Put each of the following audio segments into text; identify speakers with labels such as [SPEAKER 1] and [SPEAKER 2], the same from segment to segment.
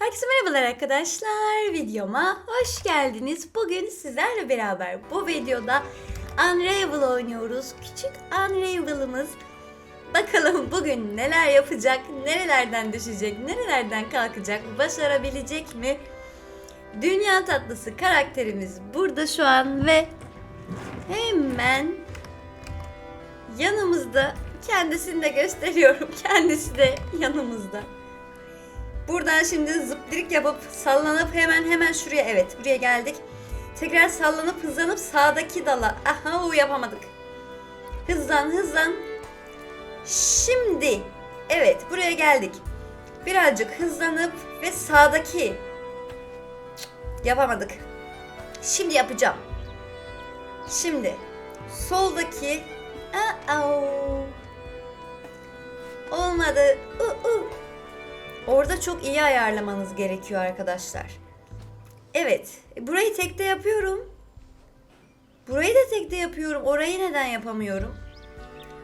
[SPEAKER 1] Herkese merhabalar arkadaşlar. Videoma hoş geldiniz. Bugün sizlerle beraber bu videoda Unravel oynuyoruz. Küçük Unravel'ımız. Bakalım bugün neler yapacak, nerelerden düşecek, nerelerden kalkacak, başarabilecek mi? Dünya tatlısı karakterimiz burada şu an ve hemen yanımızda kendisini de gösteriyorum. Kendisi de yanımızda. Buradan şimdi zıplık yapıp sallanıp hemen hemen şuraya evet buraya geldik. Tekrar sallanıp hızlanıp sağdaki dala. Aha o yapamadık. Hızlan hızlan. Şimdi evet buraya geldik. Birazcık hızlanıp ve sağdaki. Yapamadık. Şimdi yapacağım. Şimdi soldaki. Aa, olmadı. Orada çok iyi ayarlamanız gerekiyor arkadaşlar. Evet, burayı tekte yapıyorum. Burayı da tekte yapıyorum. Orayı neden yapamıyorum?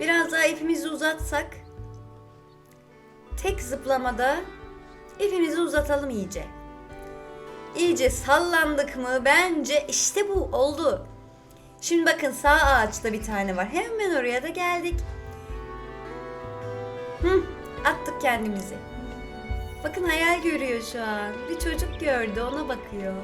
[SPEAKER 1] Biraz daha ipimizi uzatsak. Tek zıplamada ipimizi uzatalım iyice. İyice sallandık mı? Bence işte bu oldu. Şimdi bakın sağ ağaçta bir tane var. Hemen oraya da geldik. Hı, attık kendimizi. Bakın hayal görüyor şu an. Bir çocuk gördü ona bakıyor.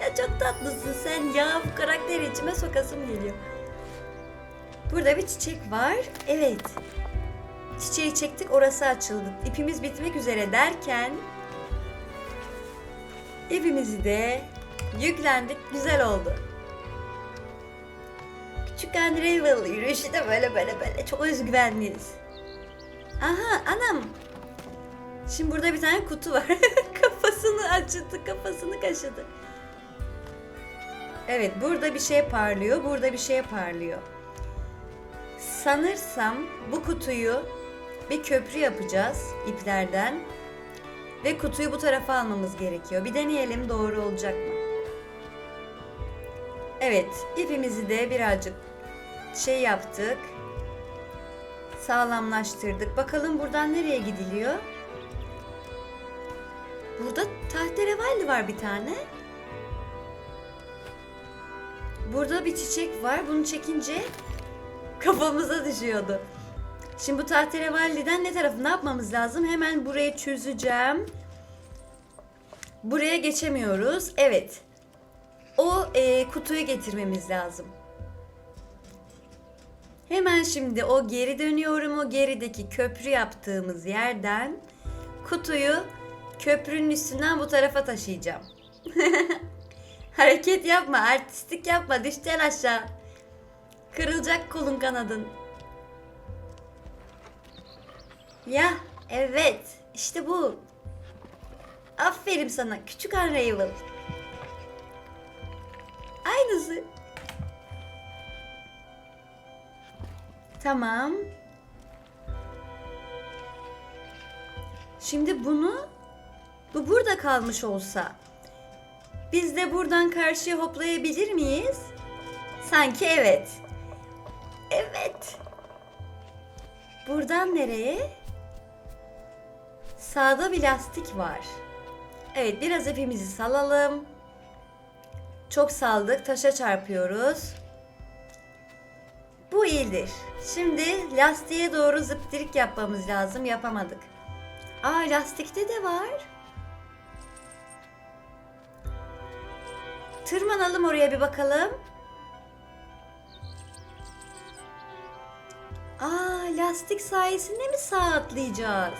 [SPEAKER 1] Ya çok tatlısın sen ya bu karakteri içime sokasım geliyor. Burada bir çiçek var. Evet. Çiçeği çektik orası açıldı. İpimiz bitmek üzere derken ipimizi de yüklendik. Güzel oldu. Küçük Unravel yürüyüşü de böyle böyle böyle çok özgüvenliyiz. Aha anam Şimdi burada bir tane kutu var. kafasını acıdı, kafasını kaşıdı. Evet, burada bir şey parlıyor, burada bir şey parlıyor. Sanırsam bu kutuyu bir köprü yapacağız iplerden ve kutuyu bu tarafa almamız gerekiyor. Bir deneyelim doğru olacak mı? Evet, ipimizi de birazcık şey yaptık. Sağlamlaştırdık. Bakalım buradan nereye gidiliyor? Burada tahterevalli var bir tane. Burada bir çiçek var. Bunu çekince kafamıza düşüyordu. Şimdi bu tahterevalliden ne tarafı ne yapmamız lazım? Hemen buraya çözeceğim. Buraya geçemiyoruz. Evet. O e, kutuyu getirmemiz lazım. Hemen şimdi o geri dönüyorum. O gerideki köprü yaptığımız yerden kutuyu köprünün üstünden bu tarafa taşıyacağım. Hareket yapma, artistik yapma, düşeceksin aşağı. Kırılacak kolun kanadın. Ya, evet, işte bu. Aferin sana küçük Unravel. Aynısı. Tamam. Şimdi bunu bu burada kalmış olsa biz de buradan karşıya hoplayabilir miyiz? Sanki evet. Evet. Buradan nereye? Sağda bir lastik var. Evet biraz ipimizi salalım. Çok saldık. Taşa çarpıyoruz. Bu iyidir. Şimdi lastiğe doğru zıptirik yapmamız lazım. Yapamadık. Aa lastikte de var. Tırmanalım oraya bir bakalım. Aa lastik sayesinde mi sağa atlayacağız?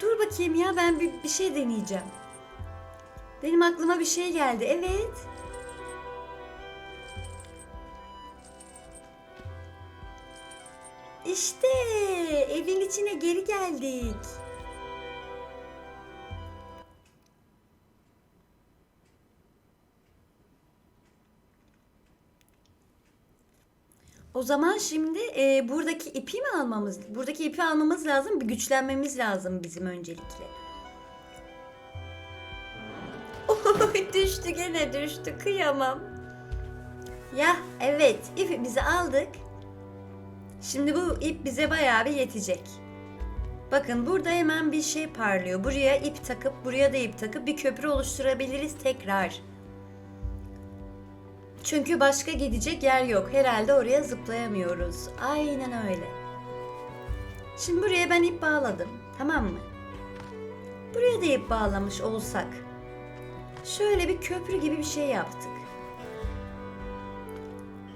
[SPEAKER 1] Dur bakayım ya ben bir, bir şey deneyeceğim. Benim aklıma bir şey geldi. Evet. İşte evin içine geri geldik. O zaman şimdi e, buradaki ipi mi almamız? Buradaki ipi almamız lazım. Bir güçlenmemiz lazım bizim öncelikle. Oy düştü gene düştü. Kıyamam. Ya evet ipimizi aldık. Şimdi bu ip bize bayağı bir yetecek. Bakın burada hemen bir şey parlıyor. Buraya ip takıp buraya da ip takıp bir köprü oluşturabiliriz tekrar. Çünkü başka gidecek yer yok. Herhalde oraya zıplayamıyoruz. Aynen öyle. Şimdi buraya ben ip bağladım. Tamam mı? Buraya da ip bağlamış olsak. Şöyle bir köprü gibi bir şey yaptık.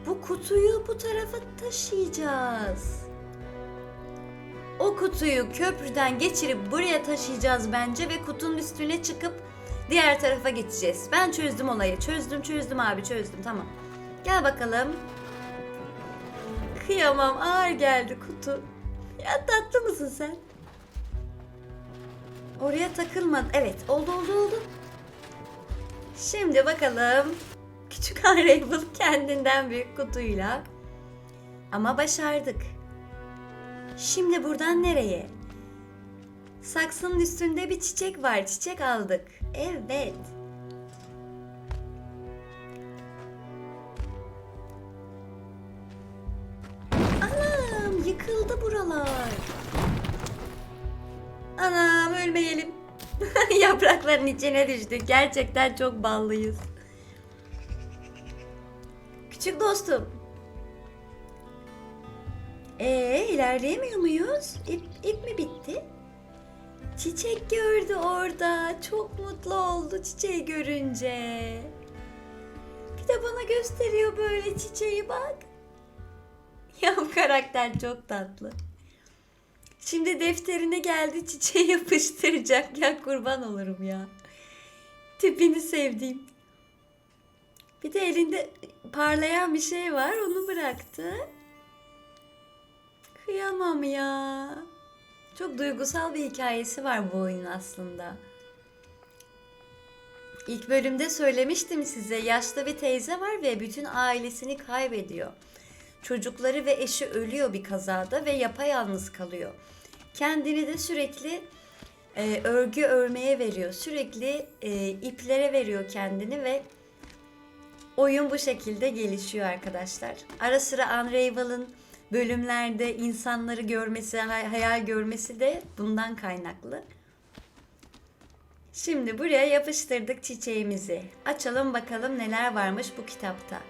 [SPEAKER 1] Bu kutuyu bu tarafa taşıyacağız. O kutuyu köprüden geçirip buraya taşıyacağız bence ve kutunun üstüne çıkıp diğer tarafa geçeceğiz. Ben çözdüm olayı. Çözdüm çözdüm abi çözdüm tamam. Gel bakalım. Kıyamam ağır geldi kutu. Ya tatlı mısın sen? Oraya takılmadı. Evet oldu oldu oldu. Şimdi bakalım. Küçük Unravel kendinden büyük kutuyla. Ama başardık. Şimdi buradan nereye? Saksının üstünde bir çiçek var. Çiçek aldık. Evet. Anam yıkıldı buralar. Anam ölmeyelim. Yaprakların içine düştük. Gerçekten çok ballıyız. Küçük dostum. Ee ilerleyemiyor muyuz? İp, ip mi bitti? Çiçek gördü orada. Çok mutlu oldu çiçeği görünce. Bir de bana gösteriyor böyle çiçeği bak. Ya bu karakter çok tatlı. Şimdi defterine geldi çiçeği yapıştıracak. Ya kurban olurum ya. Tipini sevdiğim. Bir de elinde parlayan bir şey var. Onu bıraktı. Kıyamam ya. Çok duygusal bir hikayesi var bu oyunun aslında. İlk bölümde söylemiştim size yaşlı bir teyze var ve bütün ailesini kaybediyor. Çocukları ve eşi ölüyor bir kazada ve yapayalnız kalıyor. Kendini de sürekli e, örgü örmeye veriyor. Sürekli e, iplere veriyor kendini ve oyun bu şekilde gelişiyor arkadaşlar. Ara sıra Unravel'ın bölümlerde insanları görmesi, hay- hayal görmesi de bundan kaynaklı. Şimdi buraya yapıştırdık çiçeğimizi. Açalım bakalım neler varmış bu kitapta.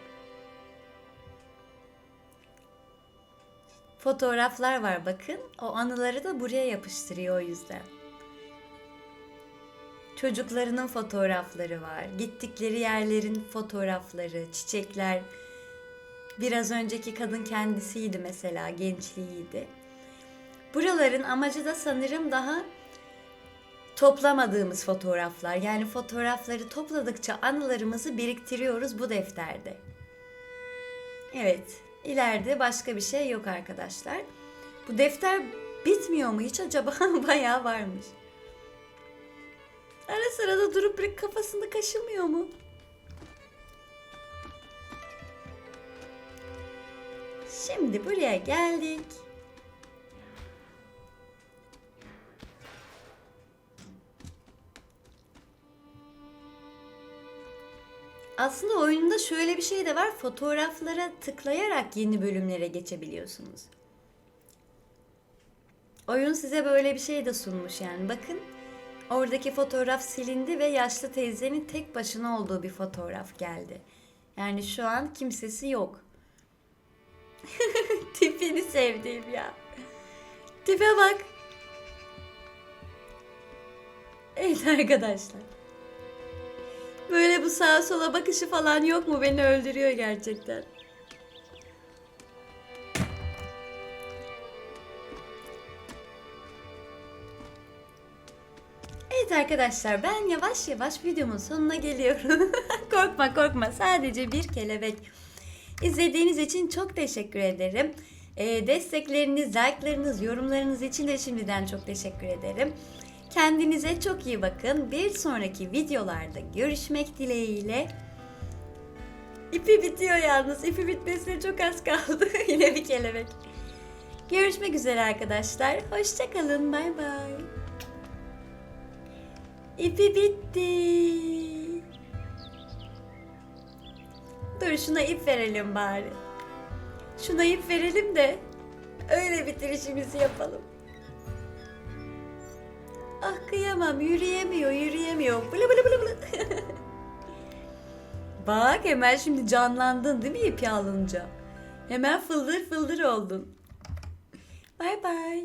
[SPEAKER 1] Fotoğraflar var bakın. O anıları da buraya yapıştırıyor o yüzden. Çocuklarının fotoğrafları var. Gittikleri yerlerin fotoğrafları, çiçekler. Biraz önceki kadın kendisiydi mesela, gençliğiydi. Buraların amacı da sanırım daha toplamadığımız fotoğraflar. Yani fotoğrafları topladıkça anılarımızı biriktiriyoruz bu defterde. Evet, ileride başka bir şey yok arkadaşlar. Bu defter bitmiyor mu hiç acaba? Bayağı varmış. Ara sırada durup bir kafasında kaşımıyor mu? Şimdi buraya geldik. Aslında oyunda şöyle bir şey de var. Fotoğraflara tıklayarak yeni bölümlere geçebiliyorsunuz. Oyun size böyle bir şey de sunmuş yani. Bakın oradaki fotoğraf silindi ve yaşlı teyzenin tek başına olduğu bir fotoğraf geldi. Yani şu an kimsesi yok. Tipini sevdiğim ya. Tipe bak. Evet arkadaşlar. Böyle bu sağa sola bakışı falan yok mu? Beni öldürüyor gerçekten. Evet arkadaşlar ben yavaş yavaş videomun sonuna geliyorum. korkma korkma sadece bir kelebek. İzlediğiniz için çok teşekkür ederim. Ee, destekleriniz, like'larınız, yorumlarınız için de şimdiden çok teşekkür ederim. Kendinize çok iyi bakın. Bir sonraki videolarda görüşmek dileğiyle. İpi bitiyor yalnız. İpi bitmesine çok az kaldı. Yine bir kelebek. Görüşmek üzere arkadaşlar. Hoşçakalın. Bay bay. İpi bitti. Dur şuna ip verelim bari. Şuna ip verelim de öyle bitirişimizi yapalım. Ah kıyamam yürüyemiyor yürüyemiyor. Bılı bılı bılı bılı. Bak hemen şimdi canlandın değil mi ipi alınca? Hemen fıldır fıldır oldun. Bay bay.